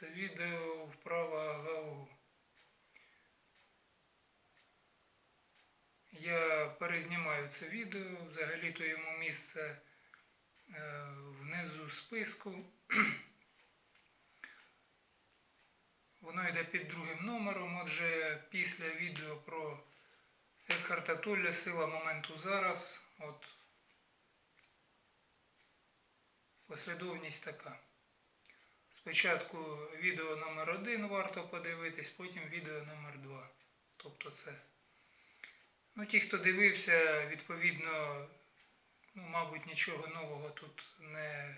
Це відео вправа ГАУ. Я перезнімаю це відео, взагалі-то йому місце е, внизу списку. Воно йде під другим номером. Отже, після відео про Екхарта Толля Сила моменту зараз. От послідовність така. Спочатку відео номер 1 варто подивитись, потім відео номер 2. Тобто це. Ну, ті, хто дивився, відповідно, ну, мабуть, нічого нового тут не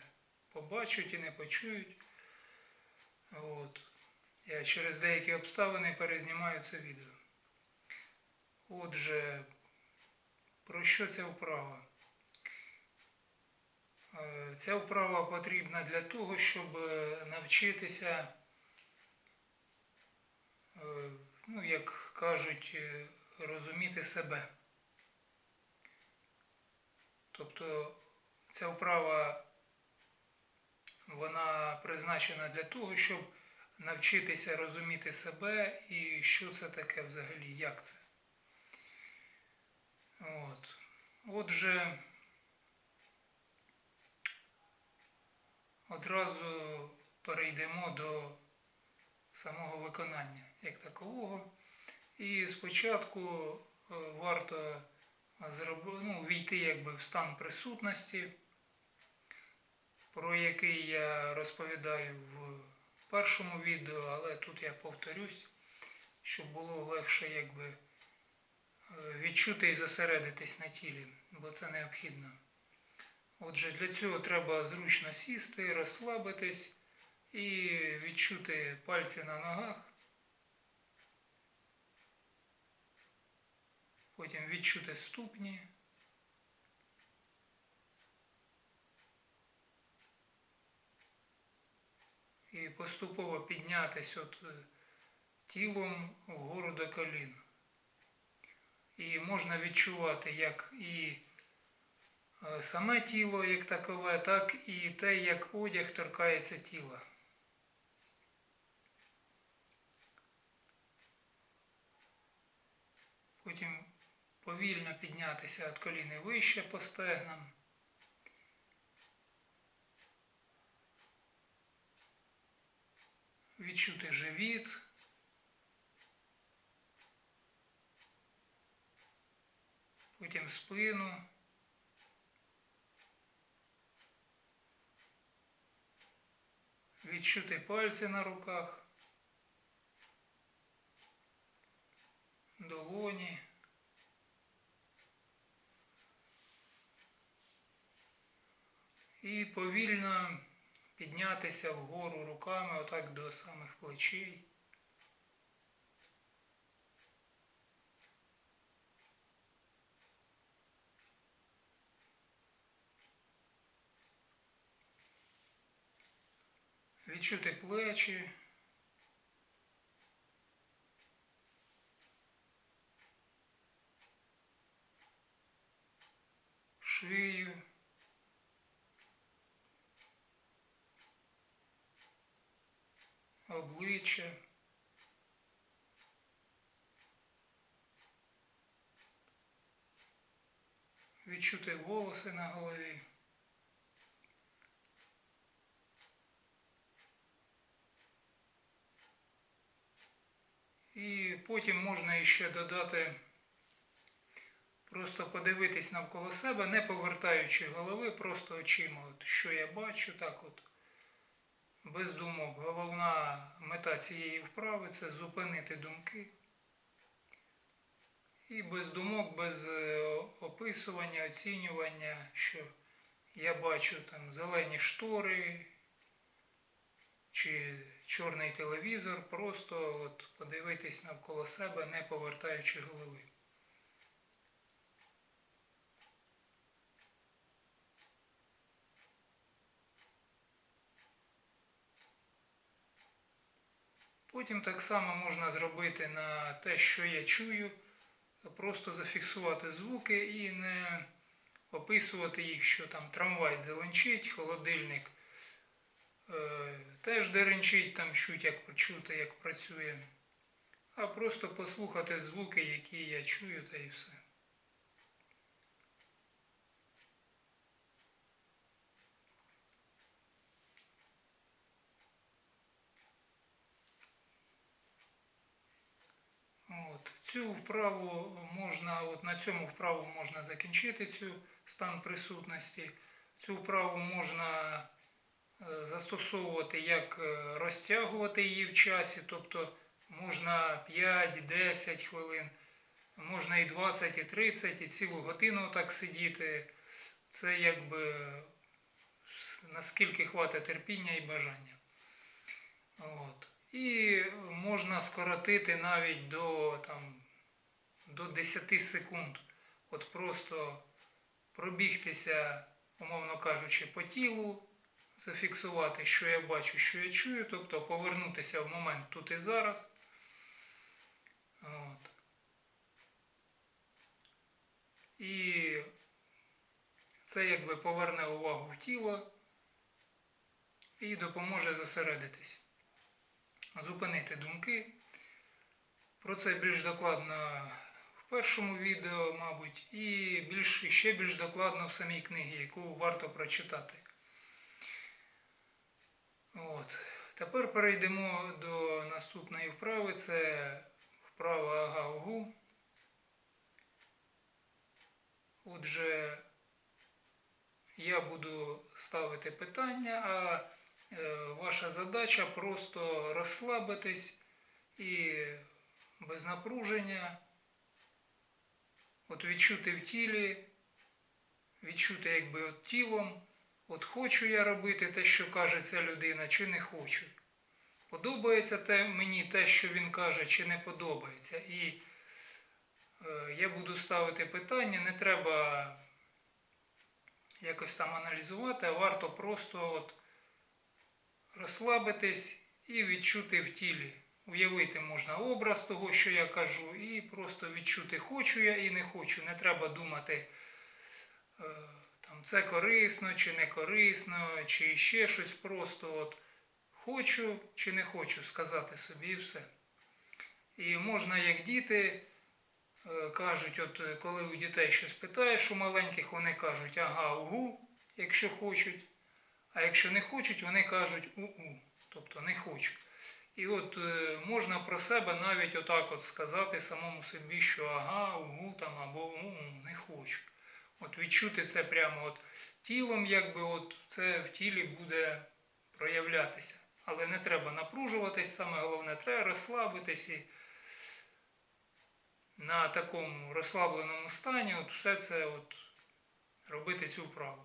побачать і не почують. От. Я через деякі обставини перезнімаю це відео. Отже, про що ця вправа? Е, Ця вправа потрібна для того, щоб е, навчитися, е, ну, як кажуть, розуміти себе. Тобто ця вправа вона призначена для того, щоб навчитися розуміти себе і що це таке взагалі, як це. От. Отже, одразу перейдемо до самого виконання як такового. І спочатку е, варто ну, війти якби в стан присутності, про який я розповідаю в першому відео, але тут я повторюсь, щоб було легше якби е, відчути і зосередитись на тілі, бо це необхідно. Отже, для цього треба зручно сісти, розслабитись і відчути пальці на ногах. Потім відчути ступні. І поступово піднятись от е, тілом вгору до колін. І можна відчувати як і саме тіло як такове, так і те, як одяг торкається тіла. Потім повільно піднятися від коліни вище по стегнам. Відчути живіт. Потім спину. Відчути пальці на руках. Долоні. І повільно піднятися вгору руками, отак до самих плечей. Відчути плечі. Шию. обличчя. Відчути волоси на голові. І потім можна ще додати, просто подивитись навколо себе, не повертаючи голови, просто очима, от, що я бачу, так от без думок. Головна мета цієї вправи це зупинити думки. І без думок, без е, описування, оцінювання, що я бачу там зелені штори чи чорний телевізор, просто от подивитись навколо себе, не повертаючи голови. Потім так само можна зробити на те, що я чую, просто зафіксувати звуки і не описувати їх, що там трамвай зеленчить, холодильник теж деренчить, там чуть, як почути, як працює. А просто послухати звуки, які я чую, та і все. От. Цю вправу можна, от на цьому вправу можна закінчити цю стан присутності. Цю вправу можна е, застосовувати як е, розтягувати її в часі, тобто можна 5-10 хвилин, можна і 20, і 30, і цілу годину так сидіти. Це якби наскільки хватить терпіння і бажання. От. І можна скоротити навіть до, там, до 10 секунд. От просто пробігтися, умовно кажучи, по тілу, зафіксувати, що я бачу, що я чую, тобто повернутися в момент тут і зараз. От. І це якби поверне увагу в тіло і допоможе зосередитись зупинити думки. Про це більш докладно в першому відео, мабуть, і більш, ще більш докладно в самій книгі, яку варто прочитати. От. Тепер перейдемо до наступної вправи. Це вправа ага-угу. Отже, я буду ставити питання, а Е, Ваша задача просто розслабитись і без напруження, от відчути в тілі, відчути якби от тілом, от хочу я робити те, що каже ця людина, чи не хочу. Подобається те, мені те, що він каже, чи не подобається. І е, я буду ставити питання, не треба якось там аналізувати, а варто просто от розслабитись і відчути в тілі. Уявити можна образ того, що я кажу, і просто відчути, хочу я і не хочу. Не треба думати, е, це корисно чи не корисно, чи ще щось. Просто от хочу чи не хочу сказати собі все. І можна, як діти е, кажуть, от е, коли у дітей щось питаєш у маленьких, вони кажуть ага, угу, якщо хочуть. А якщо не хочуть, вони кажуть у-у, тобто не хочу. І от е, можна про себе навіть отак от сказати самому собі, що ага, угу там або у-у, не хочу. От відчути це прямо от тілом, якби от це в тілі буде проявлятися. Але не треба напружуватись, саме головне, треба розслабитись і на такому розслабленому стані от все це от робити цю вправу.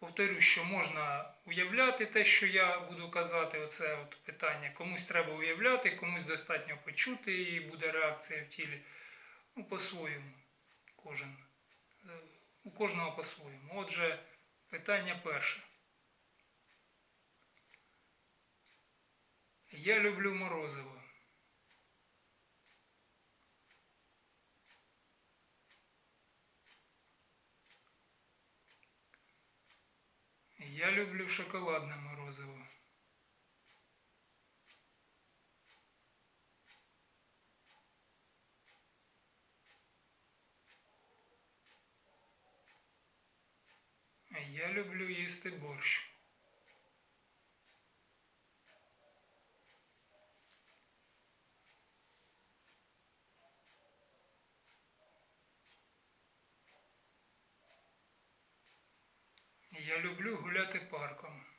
Повторюю, що можна уявляти те, що я буду казати, оце от питання. Комусь треба уявляти, комусь достатньо почути, і буде реакція в тілі. Ну, по-своєму. Кожен. Е, У кожного по-своєму. Отже, питання перше. Я люблю морозиво. Я люблю шоколадне морозиво. Я люблю їсти борщ. Я люблю гуляти парком.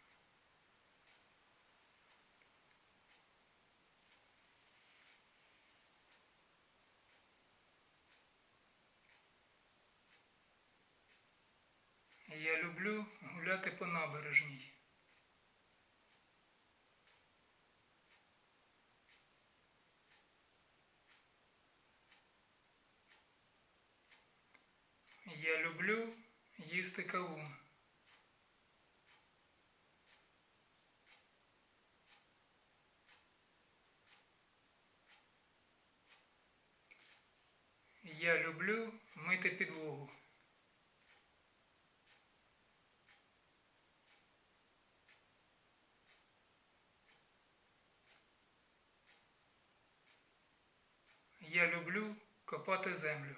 Я люблю їсти кавун. Я люблю мити підлогу. Я люблю копати землю.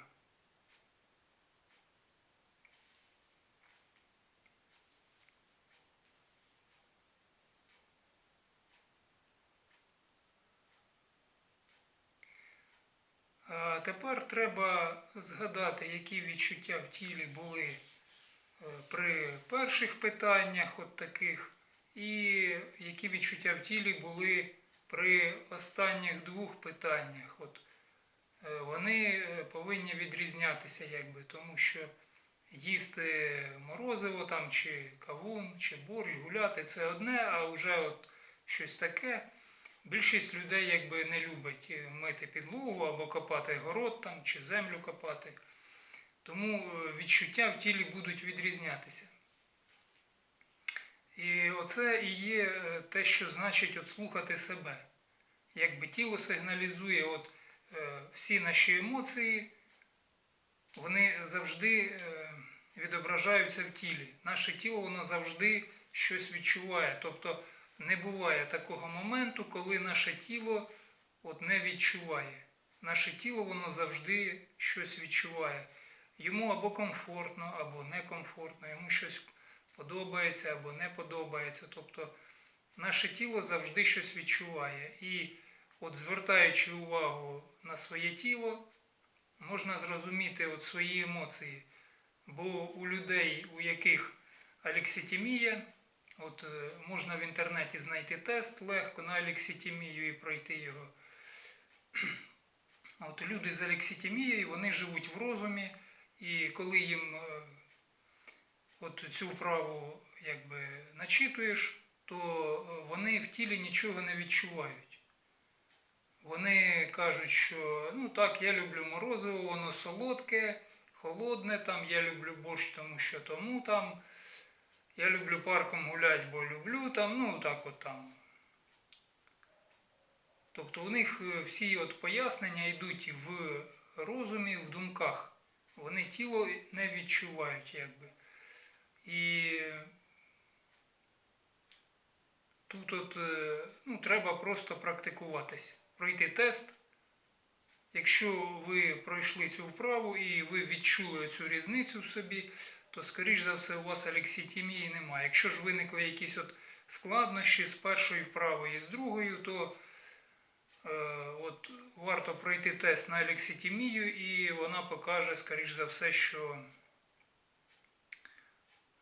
Тепер треба згадати, які відчуття в тілі були е, при перших питаннях, от таких, і які відчуття в тілі були при останніх двох питаннях. От, е, вони е, повинні відрізнятися, якби, тому що їсти морозиво там, чи кавун, чи борщ, гуляти це одне, а вже от щось таке. Більшість людей якби не любить е, мити підлогу або копати город там, чи землю копати. Тому е, відчуття в тілі будуть відрізнятися. І оце і є е, те, що значить от слухати себе. Якби тіло сигналізує от, всі наші емоції, вони завжди відображаються в тілі. Наше тіло воно завжди щось відчуває. Тобто не буває такого моменту, коли наше тіло от не відчуває. Наше тіло воно завжди щось відчуває. Йому або комфортно, або некомфортно, йому щось подобається або не подобається. Тобто наше тіло завжди щось відчуває. І от звертаючи увагу на своє тіло, можна зрозуміти от свої емоції. Бо у людей, у яких алекситимія, От е, можна в інтернеті знайти тест легко на алекситимію і пройти його. От люди з алекситимією, вони живуть в розумі, і коли їм е, от цю вправу якби начитуєш, то е, вони в тілі нічого не відчувають. Вони кажуть, що ну так, я люблю морозиво, воно солодке, холодне, там, я люблю борщ, тому що тому там. Я люблю парком гуляти, бо люблю там, ну так от там. Тобто у них е, всі от пояснення йдуть в розумі, в думках. Вони тіло не відчувають, якби. І тут от, е, ну, треба просто практикуватись, пройти тест. Якщо ви пройшли цю вправу і ви відчули цю різницю в собі, то, скоріш за все, у вас алекситимії немає. Якщо ж виникли якісь от складнощі з першою вправою і з другою, то е, от, варто пройти тест на алекситимію і вона покаже, скоріш за все, що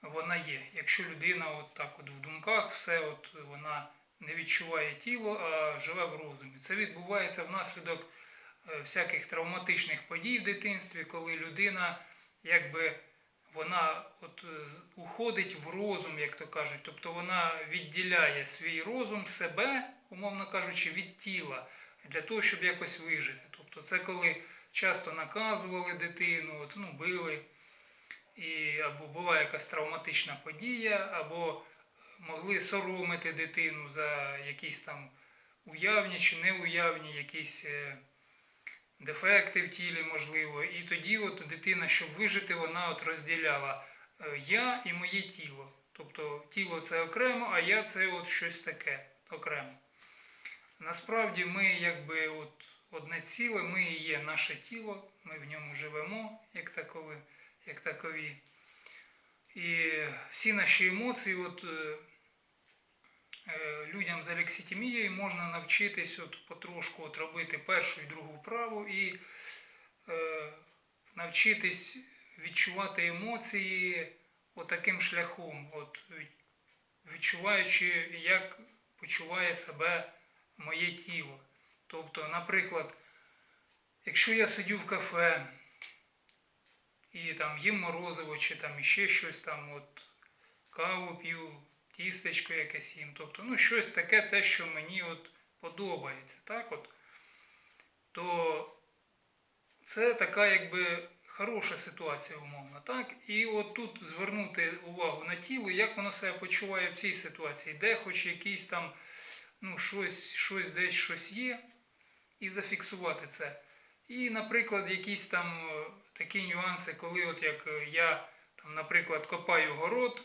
вона є. Якщо людина от так от в думках, все от вона не відчуває тіло, а живе в розумі. Це відбувається внаслідок е, всяких травматичних подій в дитинстві, коли людина якби вона от е, уходить в розум, як то кажуть. Тобто вона відділяє свій розум себе, умовно кажучи, від тіла для того, щоб якось вижити. Тобто це коли часто наказували дитину, от, ну, били, і або була якась травматична подія, або могли соромити дитину за якісь там уявні чи неуявні якісь. Дефекти в тілі, можливо. І тоді от дитина, щоб вижити, вона от розділяла е, я і моє тіло. Тобто тіло це окремо, а я це от щось таке окремо. Насправді ми якби от одне ціле, ми і є наше тіло, ми в ньому живемо як такові. Як такові. І всі наші емоції, от, е, людям з алекситимією можна навчитись от потрошку от робити першу і другу вправу і е, навчитись відчувати емоції отаким шляхом, от, відчуваючи, як почуває себе моє тіло. Тобто, наприклад, якщо я сидю в кафе і там їм морозиво, чи там іще щось там, от каву п'ю, тістечко якесь їм. Тобто, ну, щось таке, те, що мені от подобається, так от, то це така якби хороша ситуація, умовно. так? І от тут звернути увагу на тіло, як воно себе почуває в цій ситуації, де хоч якийсь там ну, щось, щось десь щось є, і зафіксувати це. І, наприклад, якісь там е, такі нюанси, коли от як е, я, там, наприклад, копаю город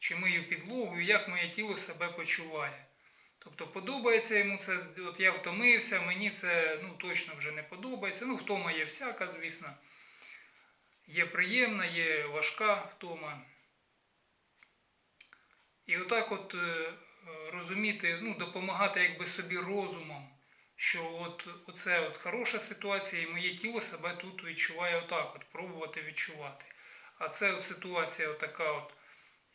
чи мию підлогу, як моє тіло себе почуває. Тобто подобається йому це, от я втомився, мені це ну, точно вже не подобається. Ну, втома є всяка, звісно. Є приємна, є важка втома. І отак от е, розуміти, ну, допомагати якби собі розумом, що от оце от хороша ситуація, і моє тіло себе тут відчуває отак, от пробувати відчувати. А це от ситуація така от,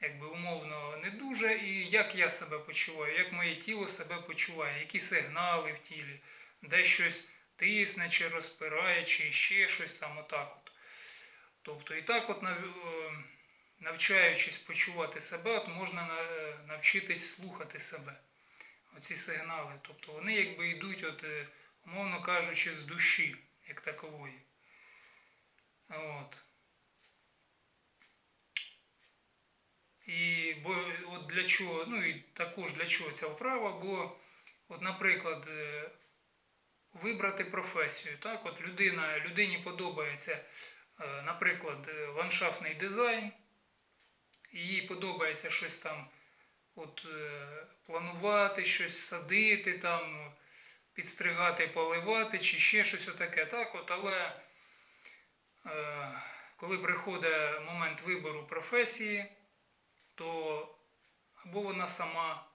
якби умовно не дуже, і як я себе почуваю, як моє тіло себе почуває, які сигнали в тілі, де щось тисне, чи розпирає, чи ще щось там отак от. Тобто і так от е, навчаючись почувати себе, от можна е, навчитись слухати себе. Оці сигнали. Тобто вони якби йдуть, от, е, умовно кажучи, з душі, як такової. От. І бо от для чого, ну і також для чого ця вправа, бо, от, наприклад, е, вибрати професію. Так? От людина, людині подобається, е, наприклад, е, ландшафтний дизайн, їй подобається щось там от, планувати, щось садити, там, підстригати, поливати, чи ще щось отаке. Так? От, але коли приходить момент вибору професії, то або вона сама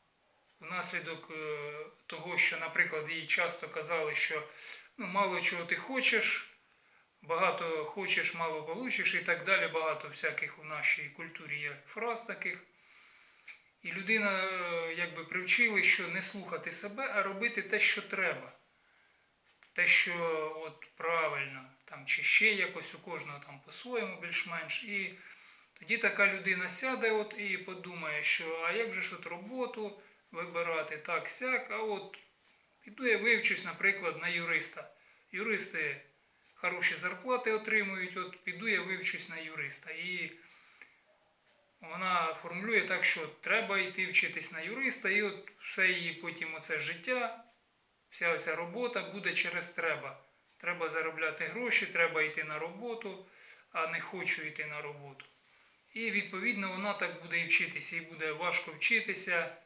внаслідок е, того, що, наприклад, їй часто казали, що ну, мало чого ти хочеш, багато хочеш, мало получиш і так далі. Багато всяких у нашій культурі є фраз таких. І людина е, якби привчили, що не слухати себе, а робити те, що треба. Те, що от правильно, там, чи ще якось у кожного там по-своєму більш-менш. І тоді така людина сяде от і подумає, що а як же ж от роботу вибирати так сяк, а от піду я вивчусь, наприклад, на юриста. Юристи хороші зарплати отримують, от піду я вивчусь на юриста. І вона формулює так, що треба йти вчитись на юриста, і от все її потім оце життя, вся ця робота буде через треба. Треба заробляти гроші, треба йти на роботу, а не хочу йти на роботу. І відповідно вона так буде і вчитися. Їй буде важко вчитися,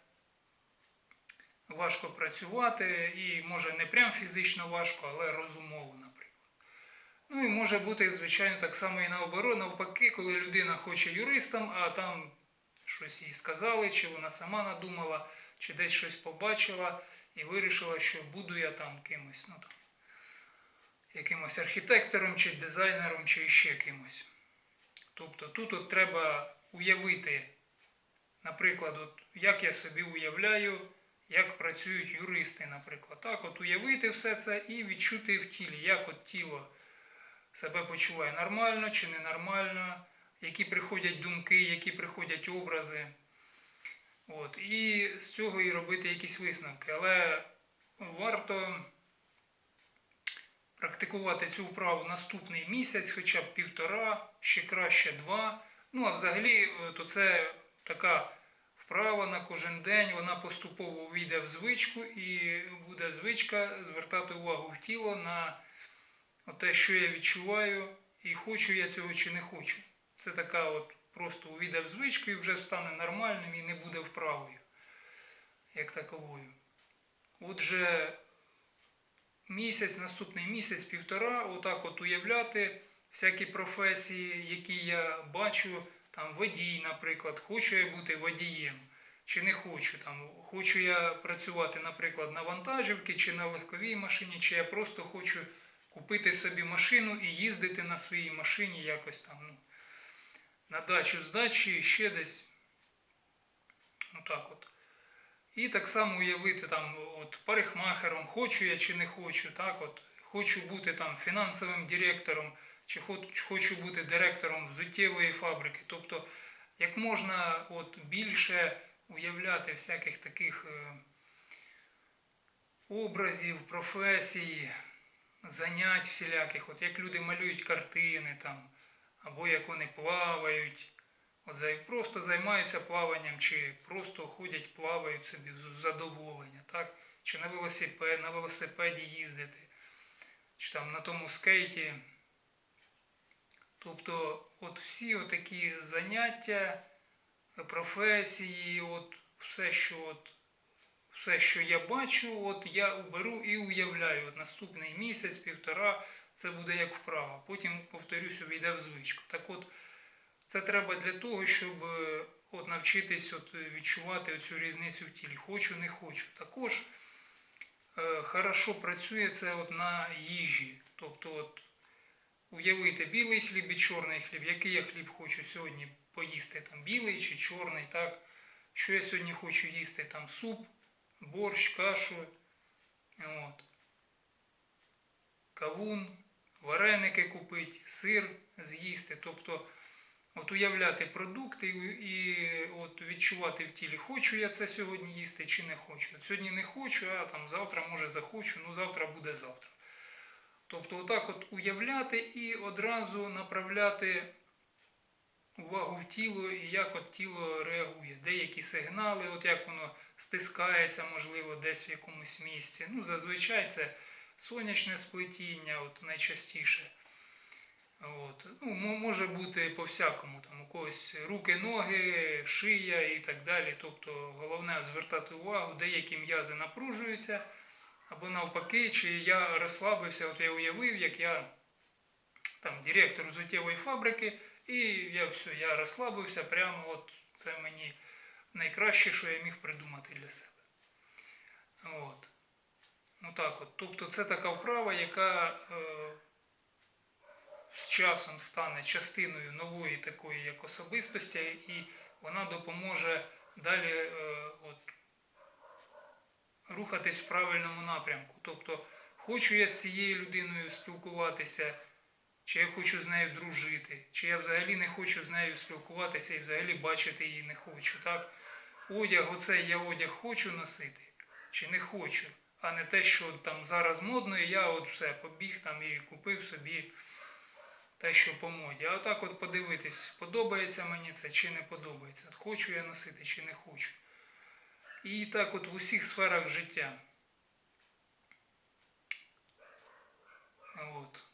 важко працювати, і може не прям фізично важко, але розумово, наприклад. Ну і може бути, звичайно, так само і наоборот, навпаки, коли людина хоче юристом, а там щось їй сказали, чи вона сама надумала, чи десь щось побачила і вирішила, що буду я там кимось, ну там, якимось архітектором, чи дизайнером, чи ще кимось. Тобто тут от треба уявити, наприклад, от, як я собі уявляю, як працюють юристи, наприклад. Так, от уявити все це і відчути в тілі, як от тіло себе почуває нормально чи ненормально, які приходять думки, які приходять образи. От, і з цього і робити якісь висновки. Але варто практикувати цю вправу наступний місяць, хоча б півтора, ще краще два. Ну, а взагалі, е, то це така вправа на кожен день, вона поступово увійде в звичку і буде звичка звертати увагу в тіло на те, що я відчуваю, і хочу я цього чи не хочу. Це така от просто увійде в звичку і вже стане нормальним і не буде вправою, як таковою. Отже, місяць, наступний місяць, півтора, отак от уявляти всякі професії, які я бачу, там водій, наприклад, хочу я бути водієм, чи не хочу. Там, Хочу я працювати, наприклад, на вантажівці чи на легковій машині, чи я просто хочу купити собі машину і їздити на своїй машині якось там, ну, на дачу з дачі, ще десь. Отак от. І так само уявити там от парикмахером, хочу я чи не хочу, так от, хочу бути там фінансовим директором, чи хочу бути директором взуттєвої фабрики. Тобто, як можна от більше уявляти всяких таких е, образів, професій, занять всіляких, от як люди малюють картини там, або як вони плавають. От просто займаються плаванням, чи просто ходять, плавають собі з задоволення, так? Чи на велосипед, на велосипеді їздити, чи там на тому скейті. Тобто, от всі такі заняття, професії, от все, що от все, що я бачу, от я беру і уявляю. От наступний місяць, півтора, це буде як вправа. Потім, повторюсь, увійде в звичку. Так от, це треба для того, щоб е, от, навчитись от, відчувати цю різницю в тілі. Хочу, не хочу. Також е, хорошо працює це от на їжі. Тобто, от, уявити білий хліб і чорний хліб. Який я хліб хочу сьогодні поїсти? Там білий чи чорний, так? Що я сьогодні хочу їсти? Там суп, борщ, кашу, от. кавун, вареники купити, сир з'їсти. Тобто от уявляти продукти і, от відчувати в тілі, хочу я це сьогодні їсти чи не хочу. От сьогодні не хочу, а там завтра може захочу, ну завтра буде завтра. Тобто, отак от уявляти і одразу направляти увагу в тіло і як от тіло реагує. Деякі сигнали, от як воно стискається, можливо, десь в якомусь місці. Ну, зазвичай це сонячне сплетіння, от найчастіше. От. Ну, може бути по-всякому, там у когось руки, ноги, шия і так далі. Тобто головне звертати увагу, деякі м'язи напружуються, або навпаки, чи я розслабився, от я уявив, як я там директор взуттєвої фабрики, і я все, я розслабився, прямо от це мені найкраще, що я міг придумати для себе. От. Ну так от. Тобто це така вправа, яка е, з часом стане частиною нової такої як особистості, і вона допоможе далі е, от, рухатись в правильному напрямку. Тобто, хочу я з цією людиною спілкуватися, чи я хочу з нею дружити, чи я взагалі не хочу з нею спілкуватися і взагалі бачити її не хочу. Так? Одяг, оцей я одяг хочу носити, чи не хочу, а не те, що там зараз модно, і я от все побіг там і купив собі те, що по моді. А отак от подивитись, подобається мені це чи не подобається. От хочу я носити чи не хочу. І так от в усіх сферах життя. От.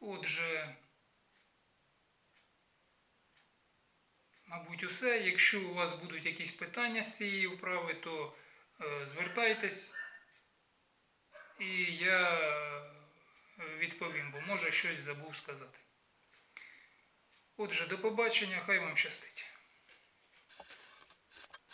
Отже, мабуть, усе. Якщо у вас будуть якісь питання з цієї вправи, то е, звертайтесь і я е, відповім, бо може щось забув сказати. Отже, до побачення, хай вам щастить.